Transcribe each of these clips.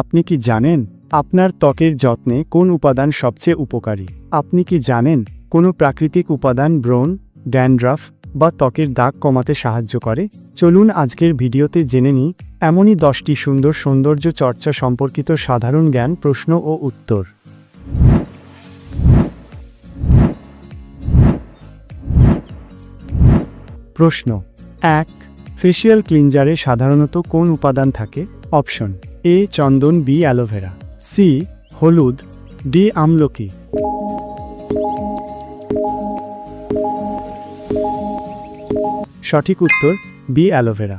আপনি কি জানেন আপনার ত্বকের যত্নে কোন উপাদান সবচেয়ে উপকারী? আপনি কি জানেন কোনো প্রাকৃতিক উপাদান ব্রণ, ড্যান্ড্রাফ বা ত্বকের দাগ কমাতে সাহায্য করে? চলুন আজকের ভিডিওতে জেনে নিই এমনই দশটি সুন্দর সৌন্দর্য চর্চা সম্পর্কিত সাধারণ জ্ঞান, প্রশ্ন ও উত্তর। প্রশ্ন এক, ফেসিয়াল ক্লিনজারে সাধারণত কোন উপাদান থাকে? অপশন এ চন্দন বি অ্যালোভেরা, সি হলুদ, ডি আমলকি। সঠিক উত্তর বি অ্যালোভেরা।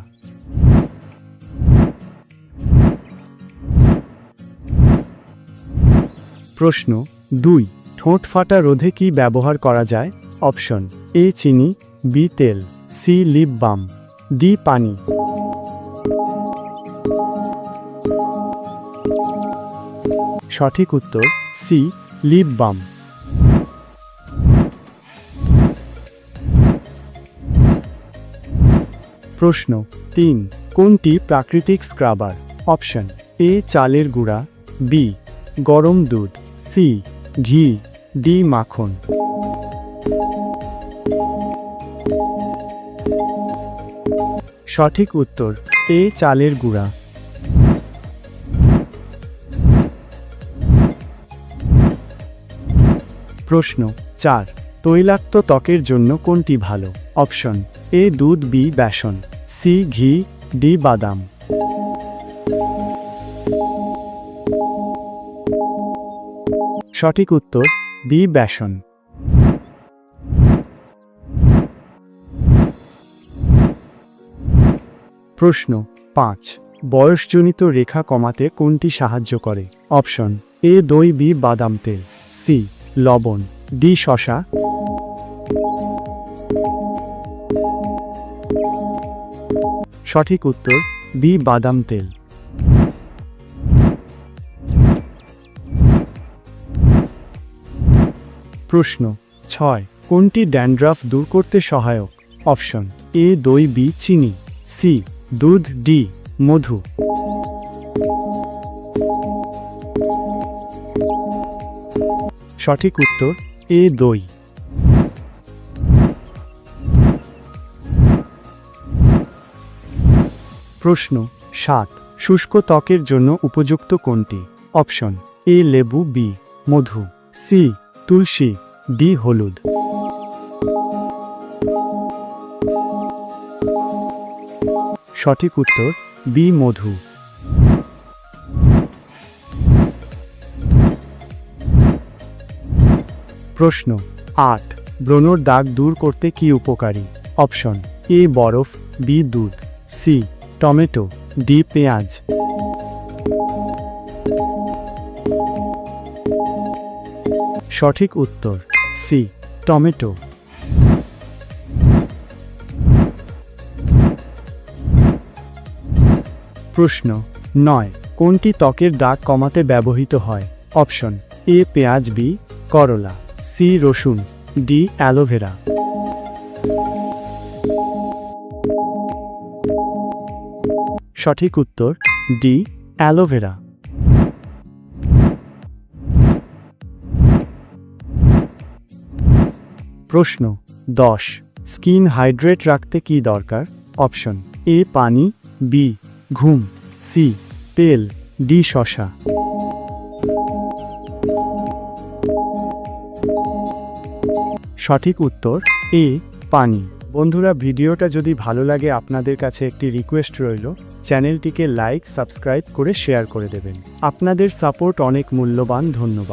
প্রশ্ন দুই, ঠোঁট ফাটা রোধে কি ব্যবহার করা যায়? অপশন এ চিনি, বি তেল, সি লিপ বাম, ডি পানি। সঠিক উত্তর সি, লিপ বাম। প্রশ্ন তিন, কোনটি প্রাকৃতিক স্ক্রাবার? অপশন এ, চালের গুঁড়া, বি, গরম দুধ, সি, ঘি, ডি, মাখন। সঠিক উত্তর এ, চালের গুঁড়া। প্রশ্ন, চার, তৈলাক্ত ত্বকের জন্য কোনটি ভালো? অপশন, এ দুধ, বি বেসন, সি ঘি, ডি বাদাম। সঠিক উত্তর, বি বেসন। প্রশ্ন, পাঁচ, বয়সজনিত রেখা কমাতে কোনটি সাহায্য করে? অপশন, এ দই, বি বাদাম তেল, সি লবণ ডি শশা সঠিক উত্তর, বি বাদাম তেল। প্রশ্ন, ছয়, কোনটি ড্যান্ড্রাফ দূর করতে সহায়ক? অপশন, এ, দই, বি, চিনি। সি, দুধ, ডি, মধু। সঠিক উত্তর, এ দই। প্রশ্ন সাত শুষ্ক ত্বকের জন্য উপযুক্ত কোনটি? অপশন, এ লেবু, বি, মধু, সি, তুলসী, ডি, হলুদ। সঠিক উত্তর, বি, মধু। প্রশ্ন। আট। ব্রণর দাগ দূর করতে কি উপকারী? অপশন। এ বরফ, বি দুধ, সি টমেটো, ডি পেঁয়াজ। সঠিক উত্তর, সি টমেটো। প্রশ্ন, নয়। কোনটি ত্বকের দাগ কমাতে ব্যবহৃত হয়? অপশন, এ পেঁয়াজ, বি করলা। সি রসুন, ডি অ্যালোভেরা। সঠিক উত্তর, ডি অ্যালোভেরা। প্রশ্ন, দশ, স্কিন হাইড্রেট রাখতে কি দরকার? অপশন, এ পানি, বি ঘুম, সি তেল, ডি শশা। সঠিক উত্তর, এ, পানি। বন্ধুরা, ভিডিওটা যদি ভালো লাগে, আপনাদের কাছে একটি রিকোয়েস্ট রইল। চ্যানেলটিকে লাইক সাবস্ক্রাইব করে শেয়ার করে দেবেন। আপনাদের সাপোর্ট অনেক মূল্যবান, ধন্যবাদ।